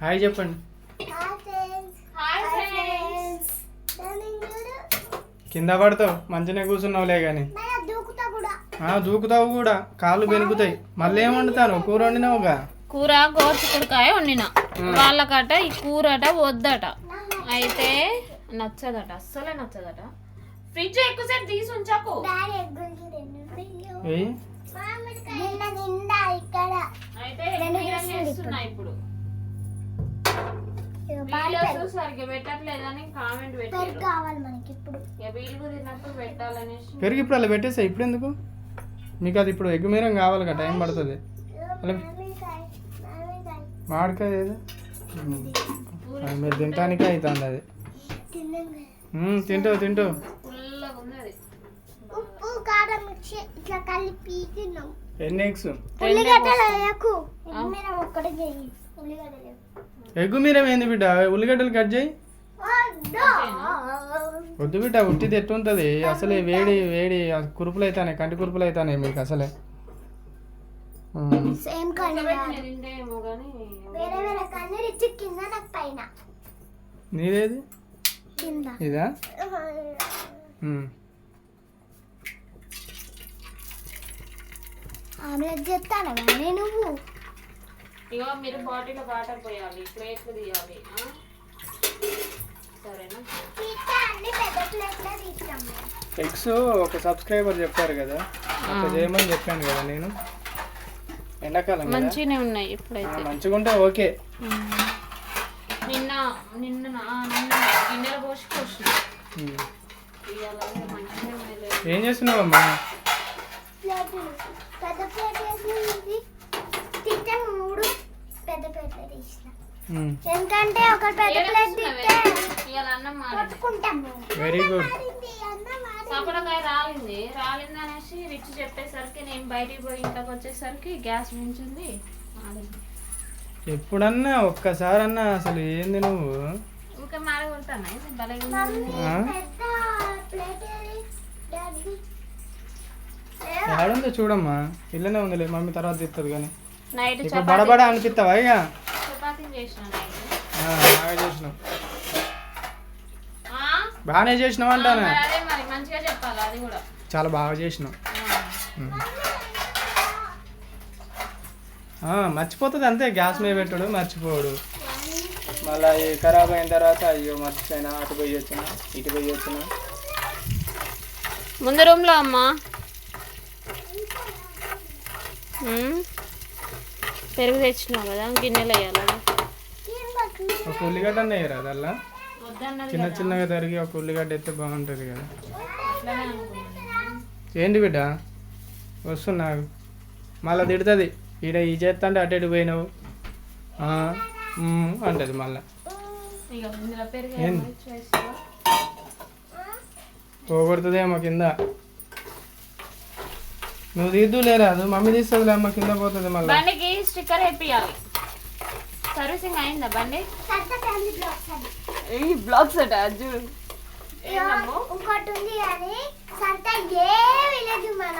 Hi చెప్పండి. Hi friends కింద పడతావు మంచిగా కూర్చున్నావులే కానీ దూకుతా కూడా. ఆ, దూకుతావు కూడా. కాళ్ళు బెనుకుతాయి మళ్ళీ ఏం వండుతాను కూర వండినావుగా? కూర గోర్చుకుడికాయ వండిన. వాళ్ళకట ఈ కూరట వద్దట. అయితే నచ్చదట అస్సలే నచ్చదట. ఫ్రిడ్జ్ ఎక్కువసేపు తీసి ఉంచాకు. ఇప్పుడు. ఇగో బాగా వీడియోస్ సరిగ్గా పెట్టట్లేదని కామెంట్ పెరుగు పెట్టారు కావాలి మనకి ఇప్పుడు. పెట్టాలనేసి. పెరుగు అలా పెట్టేసా ఇప్పుడు ఎందుకు మీకు అది ఇప్పుడు ఎగ్గు మీరం కావాలిగా టైం పడుతుంది. మామిడికాయ ఏది? మీరు తినటానికే అవుతుంది అది. తిన్నాం కదా. అది ఉప్పు కారం మిక్స్ ఇట్లా కలిపి తిన్నాం. ఎన్ని ఎగ్స్? ఉల్లిగడ్డలు వేయకు. మీరు ఒక్కటే చేయి. ఉల్లిగడ్డలు ఎగ్గు మీరం ఏంది బిడ్డ. ఉల్లిగడ్డలు కట్ చేయి. వద్దు. బిడ్డ ఉట్టిది ఎట్టుంటుంది అసలే వేడి వేడి ఆ కురుపులు అవుతాయి కంటి కురుపులు అవుతాయి మీకు అసలే. ఉమ్. సేమ్ కలర్ పెట్టిన తింటేమో కానీ వేరే వేరే కలర్ ఇచ్చి కింద నాకు పైన నీదేది కింద ఇదా ఉమ్. ఆమ్లెట్ చెప్తాను కానీ నువ్వు? ఇగో మీరు బాటిల్ వాటర్ పోయాలి ప్లేట్లు తీయాలి ఆ? సరేనా? ఎగ్స్ ఒక సబ్స్క్రైబర్ చెప్పారు కదా అట్లా చేయమని చెప్పాను కదా నేను. ఎండాకాలం మంచిగానే ఉన్నాయి ఇప్పుడైతే. మంచిగా ఉంటే ఓకే. నిన్న నిన్న నా- నిన్న గిన్నెల పోసి పోసిన ఉమ్. ఇవాళ మంచిగానే ఉన్నాయి ఏం చేస్తున్నావమ్మా ప్లేట్లు పెద్ద ప్లేట్ వేసి తింటే మూడు పెద్ద ప్లేట్లు తీసిన ఉమ్. ఎందుకంటే ఒక పెద్ద ప్లేట్ తింటే వెరీ గుడ్. సపడకాయ రాలింది. రాలింది అనేసి రిచ్ చెప్పేసరికి నేను బయటికి పోయి ఇంట్లోకి వచ్చేసరికి గ్యాస్ మించింది ఎప్పుడన్నా ఒక్కసారన్నా అసలు ఏంది నువ్వు? ఊరికే మారి చూడమ్మా. ఇల్లనే ఉందిలే. మమ్మీ తర్వాత తిస్తుంది కానీ. నైట్ ఇప్పుడు బడబడ అనిపిస్తావా ఇక? చేసిన బాగా చేసినావు ఆ? బాగానే చేసినావు ఆ, అంటానా చాలా బాగా. ఆ, మర్చిపోతుంది అంతే గ్యాస్ మీద పెట్టాడు మర్చిపోడు మళ్ళీ ఖరాబ్ అయిన తర్వాత అయ్యో మర్చిపోయినా అటు పోయి వచ్చిన ఇటు పోయి వచ్చిన ముందు రూమ్లో అమ్మా. పెరుగు తెచ్చినావు కదా గిన్నెలు వేయాలి. ఒక ఉల్లిగడ్డ అదల్లా? వద్దన్నది చిన్న. చిన్నగా తరిగి ఒక ఉల్లిగడ్డ ఎత్తే బాగుంటుంది కదా. ఏంటి బిడ్డ? వస్తున్నా. మళ్ళీ తిడుతుంది. ఈడ ఈ చేస్తా అంటే అటు ఇటు పోయినావు. అంటది మళ్ళీ? పోగొడుతుందేమో కింద. నువ్వు తీద్దు లేరా అది మమ్మీ తీస్తుంది అమ్మ కింద పోతుంది మళ్ళీ. స్టిక్కర్ సర్వీసింగ్ అయిందా బండి. ఈ బ్లాగ్స్ అట చూడు ఇంకోటి ఉంది ఏ విలేజ్ మన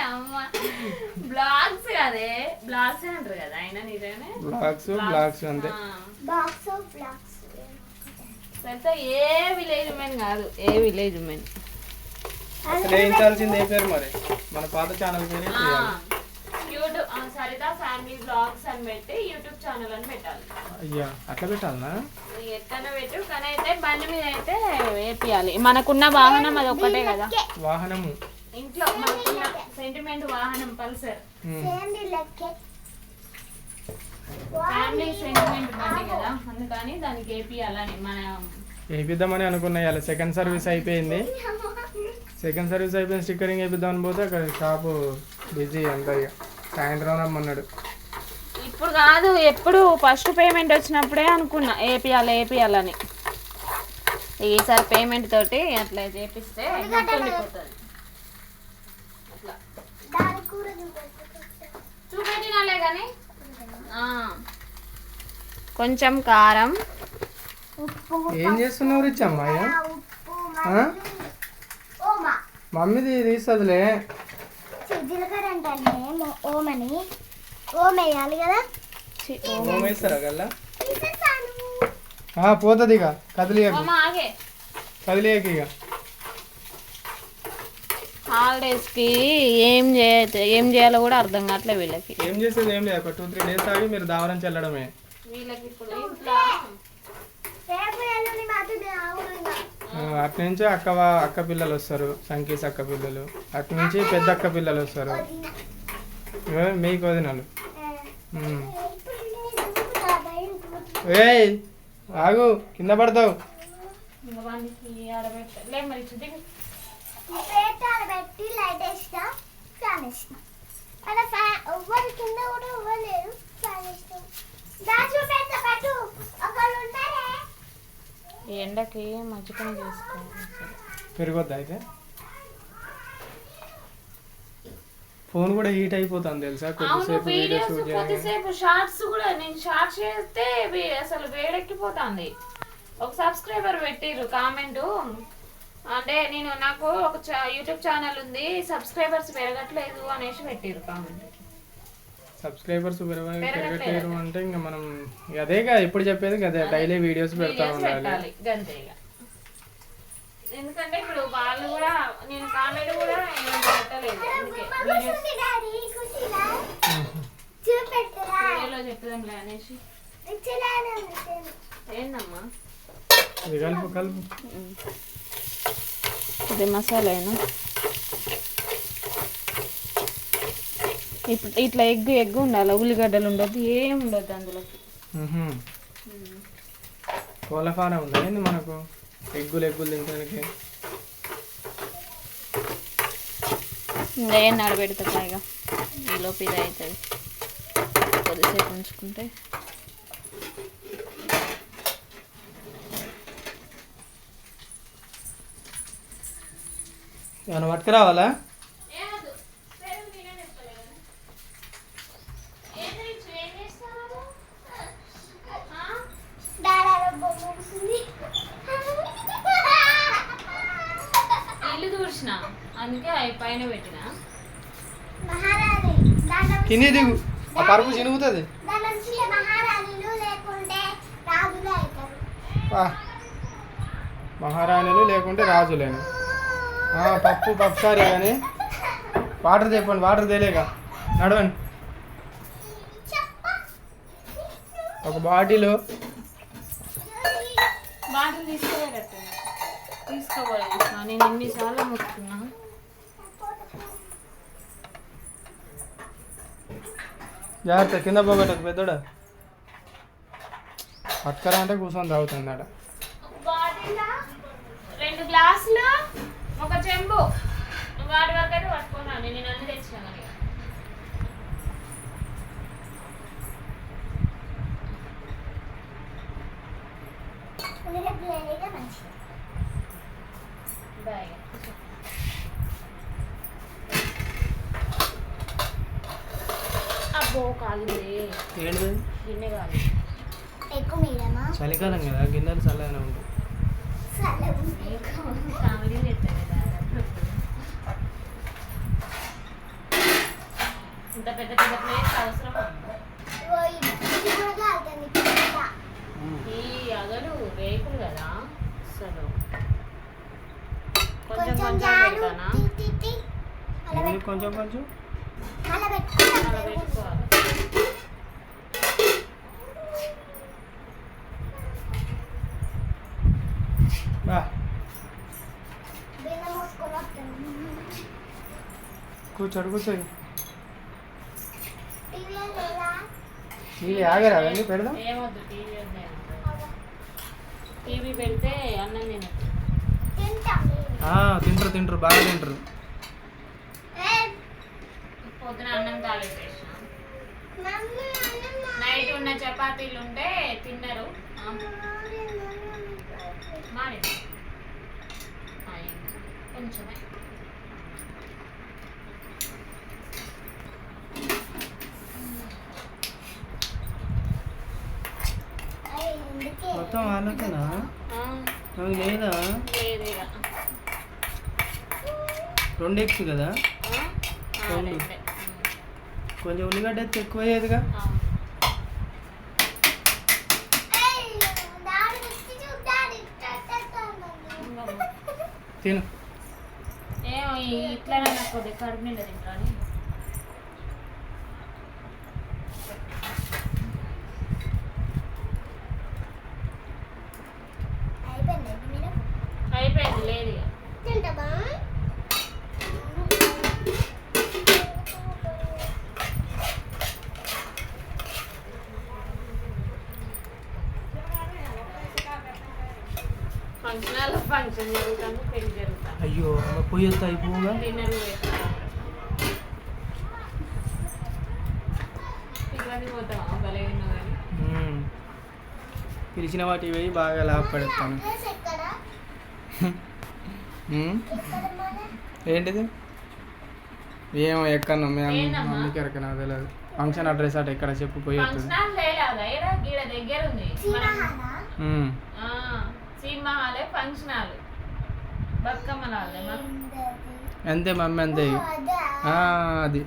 అమ్మ. బ్లాగ్స్ కదే. బ్లాగ్స్ అంటారు కదా ఆయన నిజమే? బ్లాక్స్ బ్లాక్స్ అంతే. బ్లాగ్స్ ఏ విలేజ్ మెన్ కాదు ఏ విలేజ్ మెన్. అసలు వేయించాల్సింది ఏ పేరు మరి? మన పాత ఛానల్ పేరే సరితా ఫ్యామిలీ బ్లాగ్స్ అని పెట్టి యూట్యూబ్ ఛానల్ అని పెట్టాలి. అయ్యా అట్లా పెట్టాలనా? ఎట్లనే పెట్టు కానీ అయితే బండి మీద అయితే వేపియాలి. మనకున్న వాహనం అది ఒక్కటే కదా. వాహనము. ఇంట్లో మనకున్న సెంటిమెంట్ వాహనం పల్సర్. ఫ్యామిలీ సెంటిమెంట్ బండి కదా అందుకని దానికి వేపియాలని మన వేయిద్దామని అనుకున్నా ఇవాళ. సెకండ్ సర్వీస్ అయిపోయింది. సెకండ్ సర్వీస్ అయిపోయింది స్టిక్కరింగ్ వేయిద్దామని పోతే అక్కడ షాపు బిజీ అంతా ఇక. సాయంత్రం రమ్మన్నాడు. ఇప్పుడు కాదు ఎప్పుడు ఫస్ట్ పేమెంట్ వచ్చినప్పుడే అనుకున్నా ఏపియాలి ఏపియాలని. ఈసారి పేమెంట్ తోటి అట్లా చేపిస్తే. చూపెట్టినాలే కానీ. కొంచెం కారం. ఉప్పు ఏం చేస్తున్నావు రిచ్ అమ్మాయి? మమ్మీది తీస్తుందిలే. ఓమని ఓం వేయాలి కదా? ఓం వేస్తారా గల్లా? పోతుంది ఇక. కదిలియకు. ఆగే. కదిలియకు ఇక. హాలిడేస్కి ఏం చేయ ఏం చేయాలో కూడా అర్థం కావట్లే వీళ్ళకి. ఏం చేసేది ఏం లేదు ఒక టూ త్రీ డేస్ ఆగి మీరు దావరం చల్లడమే. వీళ్ళకి ఇప్పుడు అటు నుంచి అక్క వా- అక్క పిల్లలు వస్తారు. సంకీస్ అక్క పిల్లలు. అటు నుంచి పెద్ద అక్క పిల్లలు వస్తారు. మీకు వదినాలు. ఏయ్ ఆగు కింద పడతావు. కింద కూడా ఈ ఎండకి మజ్జిగని చేసుకోవాలి. పెరిగొద్దా అయితే? ఫోన్ కూడా హీట్ అయిపోతుంది తెలుసా? కొద్దిసేపు వీడియో వీడియోస్ కొద్దిసేపు షార్ట్స్ కూడా నేను షార్ట్స్ చేస్తే అసలు వేడెక్కిపోతుంది. ఒక సబ్స్క్రైబర్ పెట్టిర్రు కామెంట్. అంటే నేను నాకు ఒక యూట్యూబ్ ఛానల్ ఉంది సబ్స్క్రైబర్స్ పెరగట్లేదు అనేసి పెట్టిర్రు కామెంట్. సబ్స్క్రైబర్స్ పెరగట్లేదు. అంటే ఇంకా మనం అదేగా ఎప్పుడు చెప్పేది అదే డైలీ వీడియోస్ పెడతా ఉండాలి. ఎందుకంటే ఇప్పుడు వాళ్ళు కూడా నేను కామెంట్ కూడా ఏం పెట్టలేదు. అందుకే వీడియోస్ కూర్చుంది డాడీ కూర్చున్నా చూపెట్టురా వీడియోలో చెప్తాంలే అనేసి ఇచ్చలానే ఉంది ఏందమ్మా? ఇది కలుపు కలుపు. ఇది మసాలానా ఇప్పుడు ఇట్లా ఎగ్గు ఎగ్గు ఉండాలి? ఉల్లిగడ్డలు ఉండొద్దు ఏం ఉండొద్దు అందులోకి. మ్హూ. కోళ్ళ ఫారం ఉందా? ఏంది మనకు? ఎగ్గులు ఎగ్గులు తినడానికి. ఇంకా ఏం నడబెడతా పైగా ఈలోపు ఇది అవుతుంది కొద్దిసేపు ఉంచుకుంటే. ఏమైనా పట్టుకు అందుకే అవి పైన పెట్టిన. కింది దిగు. ఆ పరుపు చినుగుతుంది మహారాణులు లేకుంటే రాజులేను? ఆ, పప్పు పప్పుసారి కానీ. వాటర్ తెప్పండి వాటర్ తేలేక. నడవండి. ఒక బాటిల్. బాటిల్ తీసుకోలేదు నేను ఎన్నిసార్లు ముట్టుకున్నా? జాగ్రత్త కింద పోగొట్టకు పెద్దోడా. పట్టుకరా అంటే కూర్చొని తాగుతుంది అట బాటిల్ రెండు గ్లాసులు ఒక చెంబు. వాటి వరకు అయితే పట్టుకున్నాను నేను అన్ని బాయ్. ఏంటిది? చలికాలం కదా గిన్నెలు చల్లగానే ఉంటాయి. ఈ అగలు రేకులు కదా అసలు. కొంచెం కొంచెం పెడతానా? కొంచెం కొంచెం. అలా పెట్టుకోవాలి. కూర్చోడు కూర్చోయి టీవీ ఆగరా? అవన్నీ పెడదాం. ఏమొద్దు టీవీ టీవీ పెడితే అన్నం తినదు తింటాం ఆ, తింటారు తింటారు బాగా తింటారు. పొద్దున అన్నం తాగేసేసిన. నైట్ ఉన్న చపాతీలు ఉంటే తిన్నారు. కాదు. కొంచెమే అయ్యి, ఎందుకే మొత్తం వాళ్ళకేనా నాకు లేదా? రెండు ఎక్స్ కదా. కొంచెం ఉల్లిగడ్డ అయితే ఎక్కువ అయ్యేదిగా. తిను. ఏమో ఇట్లానే నాకు కొద్దిగా కడుపు నిండా తింటాను అయిపోయిందా ఇది మీరు అయిపోయింది లేదు ఇక. తింటామా ఫంక్షన్ పెళ్ళి అయ్యో వస్తే అయిపోగా డిన్నర్. పిలిచిన వాటి పోయి బాగా లాభపడతాను. ఎక్కడ. ఎక్కడ ఏంటిది? ఏమో ఎక్కను మేము? మమ్మీకి నాకు తెలియదు ఫంక్షన్ అడ్రస్ అటు ఎక్కడ చెప్పు పోయి ఫంక్షన్ హాల్ సినిమా ఫంక్షన్ అంతే మమ్మీ అంతే. ఇక. అదా.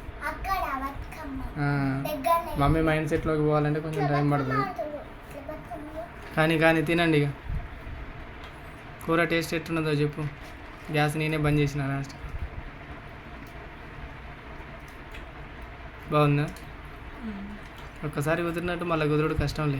మమ్మీ మైండ్ సెట్లోకి పోవాలంటే కొంచెం టైం పడుతుంది. కానీ కానీ తినండి ఇక. కూర టేస్ట్ ఎట్టున్నదో చెప్పు. గ్యాస్ నేనే బంద్ చేసిన లాస్ట్ బాగుందా? ఒక్కసారి కుదిరినట్టు మళ్ళీ కుదురుడు కష్టంలే